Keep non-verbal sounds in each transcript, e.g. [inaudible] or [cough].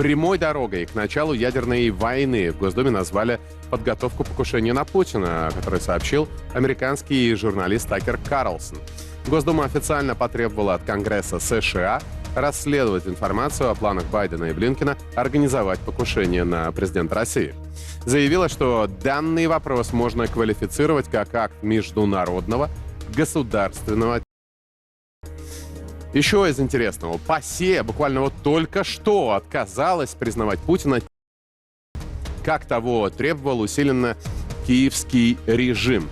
Прямой дорогой к началу ядерной войны в Госдуме назвали подготовку покушения на Путина, о которой сообщил американский журналист Такер Карлсон. Госдума официально потребовала от Конгресса США расследовать информацию о планах Байдена и Блинкина организовать покушение на президента России. Заявила, что данный вопрос можно квалифицировать как акт международного государственного еще из интересного. ПАСЕ буквально вот только что отказалась признавать Путина, как того требовал усиленно киевский режим.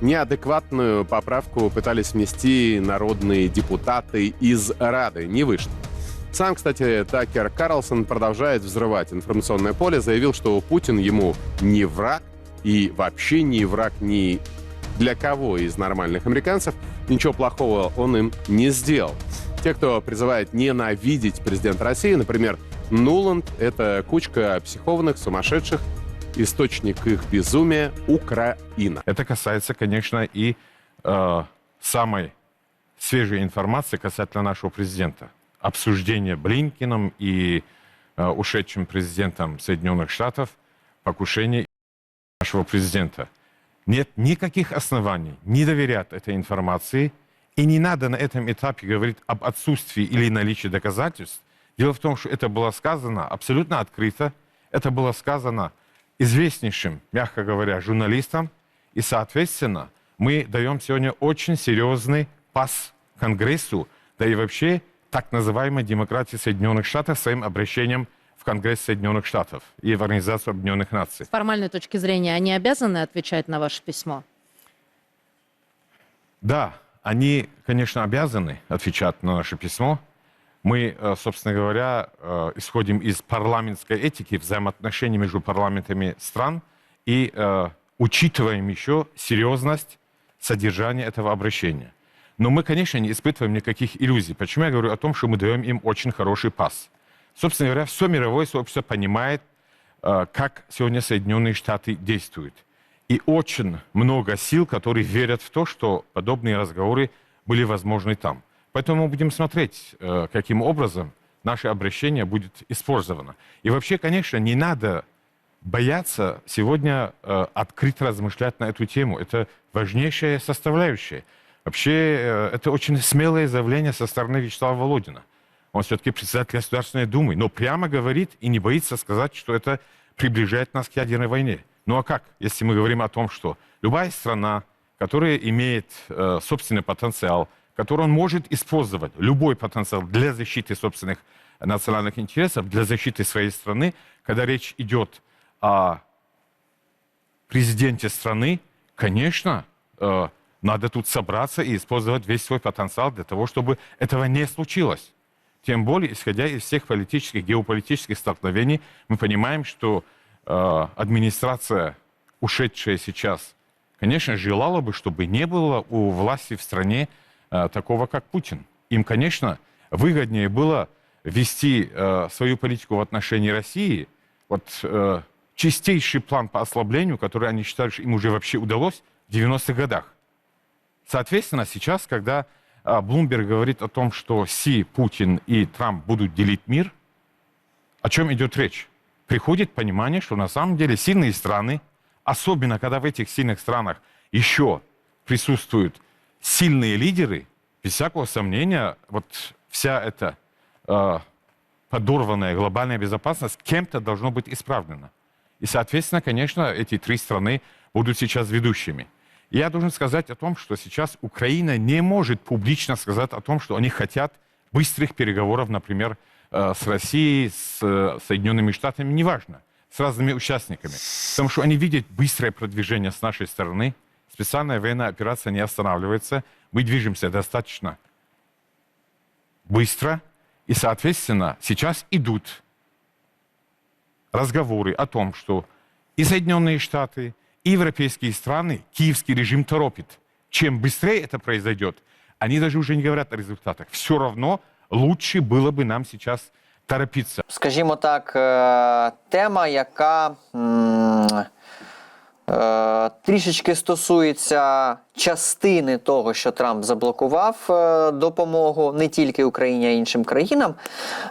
Неадекватную поправку пытались внести народные депутаты из Рады. Не вышло. Сам, кстати, Такер Карлсон продолжает взрывать информационное поле, заявил, что Путин ему не враг и вообще не враг ни для кого из нормальных американцев. Ничего плохого он им не сделал. Те, кто призывает ненавидеть президента России, например, Нуланд, это кучка психованных, сумасшедших, источник их безумия – Украина. Это касается, конечно, и э, самой свежей информации касательно нашего президента. Обсуждение Блинкиным и э, ушедшим президентом Соединенных Штатов покушение нашего президента. Нет никаких оснований не доверять этой информации, и не надо на этом этапе говорить об отсутствии или наличии доказательств. Дело в том, что это было сказано абсолютно открыто, это было сказано известнейшим, мягко говоря, журналистам, и, соответственно, мы даем сегодня очень серьезный пас Конгрессу, да и вообще так называемой демократии Соединенных Штатов своим обращением в Конгресс Соединенных Штатов и в Организацию Объединенных Наций. С формальной точки зрения, они обязаны отвечать на ваше письмо? Да, они, конечно, обязаны отвечать на наше письмо. Мы, э, собственно говоря, э, исходим из парламентской этики взаимоотношений между парламентами стран и э, учитываем еще серьезность содержания этого обращения. Но мы, конечно, не испытываем никаких иллюзий. Почему я говорю о том, что мы даем им очень хороший пас? Собственно говоря, все мировое сообщество понимает, как сегодня Соединенные Штаты действуют. И очень много сил, которые верят в то, что подобные разговоры были возможны там. Поэтому мы будем смотреть, э, каким образом наше обращение будет использовано. И вообще, конечно, не надо бояться сегодня э, открыто размышлять на эту тему. Это важнейшая составляющая. Вообще, э, это очень смелое заявление со стороны Вячеслава Володина. Он все-таки председатель Государственной Думы, но прямо говорит и не боится сказать, что это приближает нас к ядерной войне. Ну а как, если мы говорим о том, что любая страна, которая имеет э, собственный потенциал, который он может использовать, любой потенциал для защиты собственных национальных интересов, для защиты своей страны, когда речь идет о президенте страны, конечно, э, надо тут собраться и использовать весь свой потенциал для того, чтобы этого не случилось. Тем более, исходя из всех политических, геополитических столкновений, мы понимаем, что э, администрация, ушедшая сейчас, конечно, желала бы, чтобы не было у власти в стране э, такого, как Путин. Им, конечно, выгоднее было вести э, свою политику в отношении России, вот э, чистейший план по ослаблению, который они считали, что им уже вообще удалось в 90-х годах. Соответственно, сейчас, когда Блумберг говорит о том, что Си, Путин и Трамп будут делить мир, о чем идет речь? приходит понимание, что на самом деле сильные страны, особенно когда в этих сильных странах еще присутствуют сильные лидеры, без всякого сомнения, вот вся эта э, подорванная глобальная безопасность кем-то должно быть исправлена. И, соответственно, конечно, эти три страны будут сейчас ведущими. Я должен сказать о том, что сейчас Украина не может публично сказать о том, что они хотят быстрых переговоров, например, э, с Россией, с э, Соединенными Штатами, неважно, с разными участниками. Потому что они видят быстрое продвижение с нашей стороны. Специальная военная операция не останавливается. Мы движемся достаточно быстро. И, соответственно, сейчас идут разговоры о том, что и Соединенные Штаты, и европейские страны киевский режим торопит. Чем быстрее это произойдет, они даже уже не говорят о результатах. Все равно лучше было бы нам сейчас торопиться. Скажімо так, е, тема, яка м, Е, трішечки стосується частини того, що Трамп заблокував е, допомогу не тільки Україні, а й іншим країнам.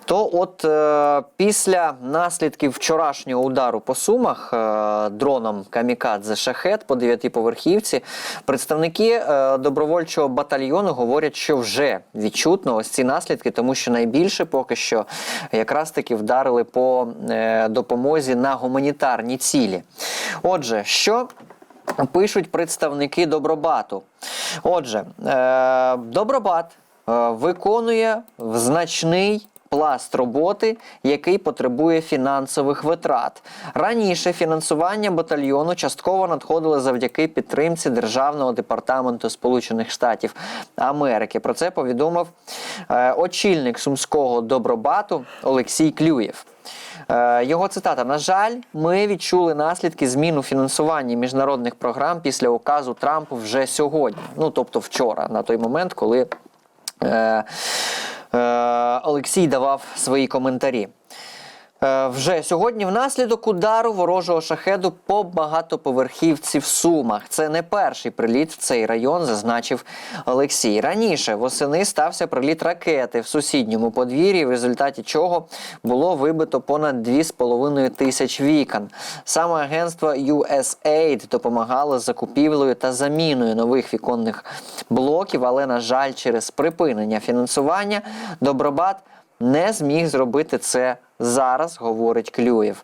То от е, після наслідків вчорашнього удару по сумах е, дроном Камікадзе Шахет по дев'ятиповерхівці, представники е, добровольчого батальйону говорять, що вже відчутно ось ці наслідки, тому що найбільше поки що якраз таки вдарили по е, допомозі на гуманітарні цілі. Отже, що пишуть представники Добробату? Отже, е, Добробат виконує виконує значний пласт роботи, який потребує фінансових витрат. Раніше фінансування батальйону частково надходило завдяки підтримці Державного департаменту Сполучених Штатів Америки. Про це повідомив е, очільник сумського добробату Олексій Клюєв. Е, Його цитата: на жаль, ми відчули наслідки змін у фінансуванні міжнародних програм після указу Трампу вже сьогодні. Ну тобто вчора, на той момент, коли е, Олексій давав свої коментарі. Е, Вже сьогодні внаслідок удару ворожого шахеду по багатоповерхівці в Сумах. Це не перший приліт в цей район, зазначив Олексій. Раніше восени стався приліт ракети в сусідньому подвір'ї, в результаті чого було вибито понад 2,5 тисяч вікон. Саме агентство USAID допомагало закупівлею та заміною нових віконних блоків, але, на жаль, через припинення фінансування Добробат не зміг зробити це зараз, говорить Клюєв.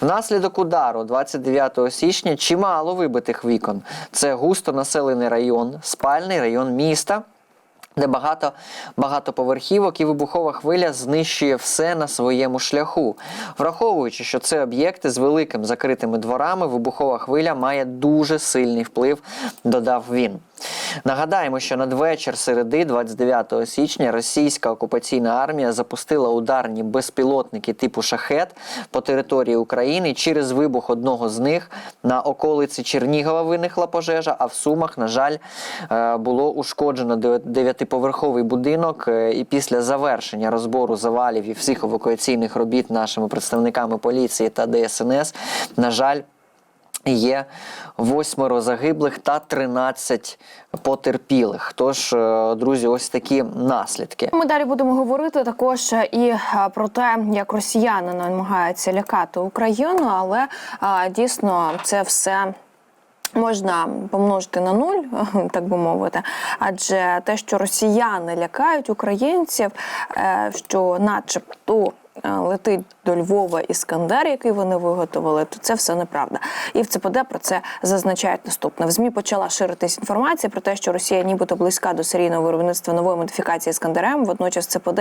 Внаслідок удару 29 січня чимало вибитих вікон. Це густо населений район, спальний район міста де багато багато і вибухова хвиля знищує все на своєму шляху. Враховуючи, що це об'єкти з великими закритими дворами, вибухова хвиля має дуже сильний вплив, додав він. Нагадаємо, що надвечір середи, 29 січня, російська окупаційна армія запустила ударні безпілотники типу шахет по території України. Через вибух одного з них на околиці Чернігова виникла пожежа, а в Сумах, на жаль, е, було ушкоджено 9 п'ятиповерховий будинок, е, і після завершення розбору завалів і всіх евакуаційних робіт нашими представниками поліції та ДСНС, на жаль. Є восьмеро загиблих та 13 потерпілих. Тож, е, друзі, ось такі наслідки. Ми далі будемо говорити також е, і про те, як росіяни намагаються лякати Україну, але дійсно це все. Можна помножити на нуль, [laughs] так би мовити, адже те, що росіяни лякають українців, е, що, начебто, е, летить до Львова іскандер, який вони виготовили, то це все неправда. І в ЦПД про це зазначають наступне. В ЗМІ почала ширитись інформація про те, що Росія нібито близька до серійного виробництва нової модифікації іскандерем. Водночас ЦПД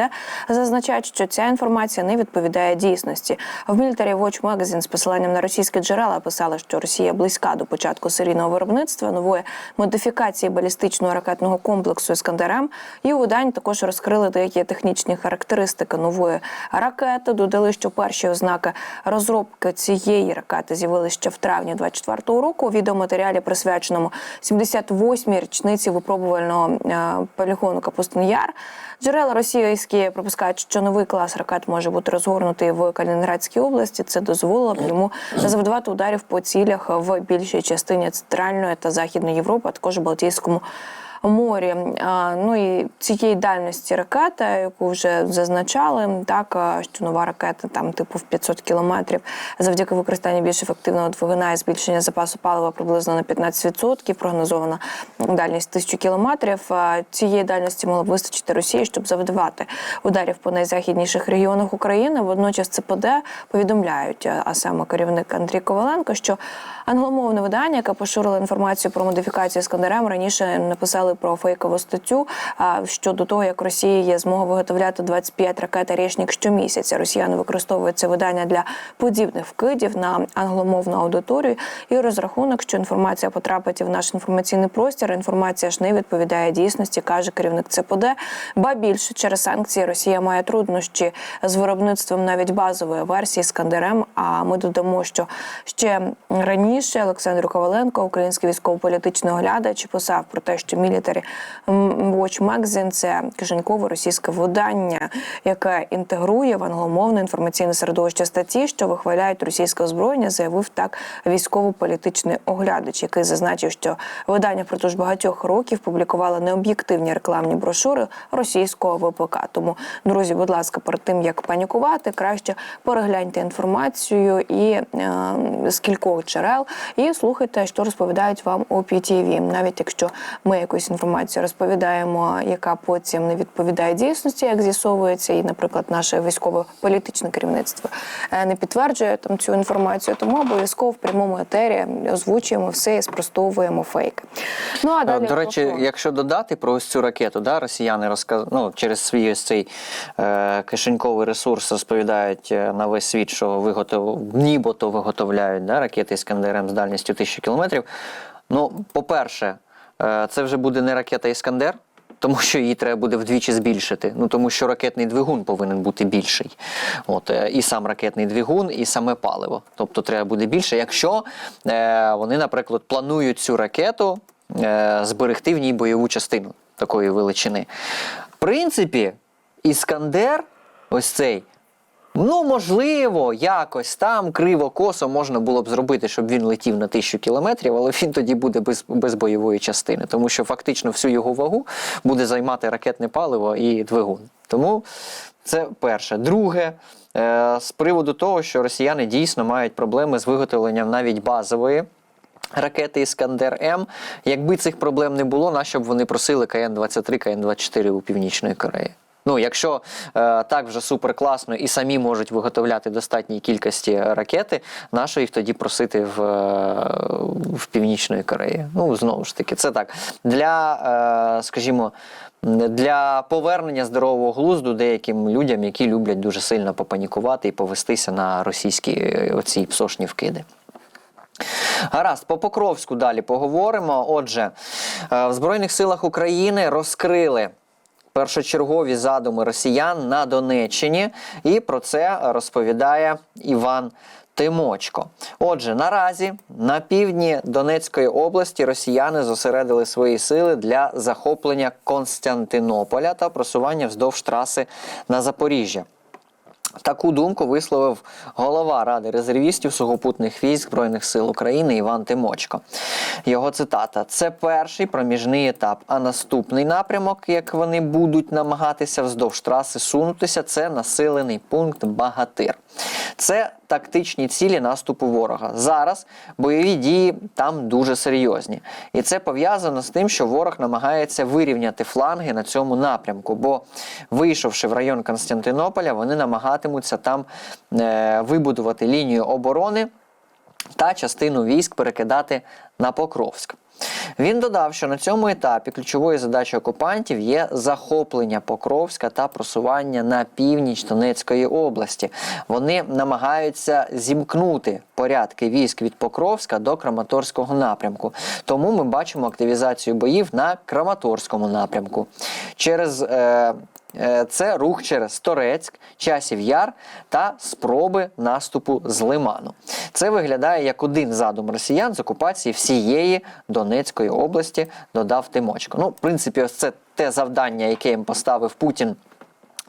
зазначають, що ця інформація не відповідає дійсності. В Military Watch Magazine з посиланням на російські джерела писали, що Росія близька до початку серійного виробництва нової модифікації балістичного ракетного комплексу Іскандерем. І у виданні також розкрили деякі технічні характеристики нової ракети. Додали, що перші ознаки розробки цієї ракети з'явилися ще в травні 24-го року. У відеоматеріалі, присвяченому 78-й річниці випробувального е, полігону Капустин Яр. Джерела російські припускають, що новий клас ракет може бути розгорнутий в Калінінградській області. Це дозволило б йому завдавати ударів по цілях в більшій частині центральної та західної Європи, а також Балтійському морі. Ну і цієї дальності ракети, яку вже зазначали, так що нова ракета там типу в 500 кілометрів завдяки використанню більш ефективного двигуна і збільшення запасу палива приблизно на 15%. Прогнозована дальність 1000 кілометрів. Цієї дальності мало б вистачити Росії, щоб завдавати ударів по найзахідніших регіонах України. Водночас ЦПД повідомляють, а саме керівник Андрій Коваленко, що англомовне видання, яке поширило інформацію про модифікацію Іскандерем, раніше написали про фейкову статтю щодо того, як Росія є змога виготовляти 25 ракет «Арєшнік» щомісяця. Росіяни використовують це видання для подібних вкидів на англомовну аудиторію і розрахунок, що інформація потрапить в наш інформаційний простір. Інформація ж не відповідає дійсності, каже керівник ЦПД. Ба більше через санкції Росія має труднощі з виробництвом навіть базової версії Скандерем. А ми додамо, що ще раніше Олександр Коваленко, український військово-політичний оглядач, писав про те, що Military Military Watch Magazine – це кишенькове російське видання, яке інтегрує в англомовне інформаційне середовище статті, що вихваляють російське озброєння, заявив так військово-політичний оглядач, який зазначив, що видання впродовж багатьох років публікувало необ'єктивні рекламні брошури російського ВПК. Тому, друзі, будь ласка, перед тим як панікувати, краще перегляньте інформацію і е, з джерел, і слухайте, що розповідають вам у PTV. Навіть якщо ми якусь інформацію розповідаємо, яка потім не відповідає дійсності, як з'ясовується, і, наприклад, наше військово-політичне керівництво е, не підтверджує там цю інформацію, тому обов'язково в прямому етері озвучуємо все і спростовуємо фейки. Ну а Е, далі До речі, про якщо додати про ось цю ракету, да, росіяни розказ... ну, через свій ось цей е, кишеньковий ресурс розповідають е, на весь світ, що виготов... нібито виготовляють да, ракети Іскандер М з дальністю 1000 кілометрів. Ну, по-перше, е, це вже буде не ракета Іскандер. Тому що її треба буде вдвічі збільшити. Ну тому що ракетний двигун повинен бути більший. От е, і сам ракетний двигун, і саме паливо. Тобто треба буде більше, якщо е, вони, наприклад, планують цю ракету е, зберегти в ній бойову частину такої величини. В принципі, Іскандер, ось цей. Ну, можливо, якось там криво-косо можна було б зробити, щоб він летів на тисячу кілометрів, але він тоді буде без, без бойової частини, тому що фактично всю його вагу буде займати ракетне паливо і двигун. Тому це перше. Друге, е, з приводу того, що росіяни дійсно мають проблеми з виготовленням навіть базової. Ракети Іскандер М. Якби цих проблем не було, нащо б вони просили КН-23, КН-24 у Північної Кореї? Ну, якщо е, так вже супер класно і самі можуть виготовляти достатній кількості ракети, нащо їх тоді просити в, е, в Північної Кореї? Ну, знову ж таки, це так. Для, е, скажімо, для повернення здорового глузду деяким людям, які люблять дуже сильно попанікувати і повестися на російські е, оці псошні вкиди. Гаразд, по Покровську далі поговоримо. Отже, е, в Збройних силах України розкрили першочергові задуми росіян на Донеччині, і про це розповідає Іван. Тимочко. Отже, наразі на півдні Донецької області росіяни зосередили свої сили для захоплення Константинополя та просування вздовж траси на Запоріжжя. Таку думку висловив голова Ради резервістів сухопутних військ Збройних сил України Іван Тимочко. Його цитата: це перший проміжний етап. А наступний напрямок, як вони будуть намагатися вздовж траси сунутися, це населений пункт Багатир. Це тактичні цілі наступу ворога. Зараз бойові дії там дуже серйозні. І це пов'язано з тим, що ворог намагається вирівняти фланги на цьому напрямку. Бо, вийшовши в район Константинополя, вони намагатимуться там е, вибудувати лінію оборони та частину військ перекидати на Покровськ. Він додав, що на цьому етапі ключовою задачею окупантів є захоплення Покровська та просування на північ Донецької області. Вони намагаються зімкнути порядки військ від Покровська до Краматорського напрямку. Тому ми бачимо активізацію боїв на Краматорському напрямку. Через Е, Це рух через Торецьк, Часів Яр та спроби наступу з Лиману. Це виглядає як один задум росіян з окупації всієї Донецької області, додав Тимочко. Ну, в принципі, ось це те завдання, яке їм поставив Путін.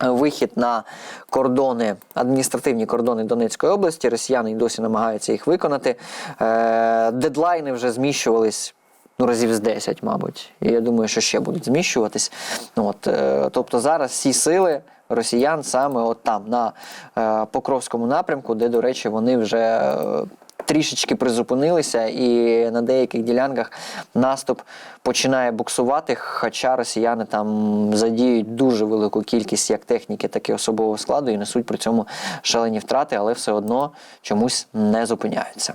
е, Вихід на кордони, адміністративні кордони Донецької області. Росіяни й досі намагаються їх виконати. Е, Дедлайни вже зміщувались ну, разів з 10, мабуть. І я думаю, що ще будуть зміщуватись. Ну, От, е, тобто зараз всі сили росіян саме от там, на е, Покровському напрямку, де, до речі, вони вже. е, Трішечки призупинилися, і на деяких ділянках наступ починає буксувати. Хоча росіяни там задіють дуже велику кількість як техніки, так і особового складу і несуть при цьому шалені втрати, але все одно чомусь не зупиняються.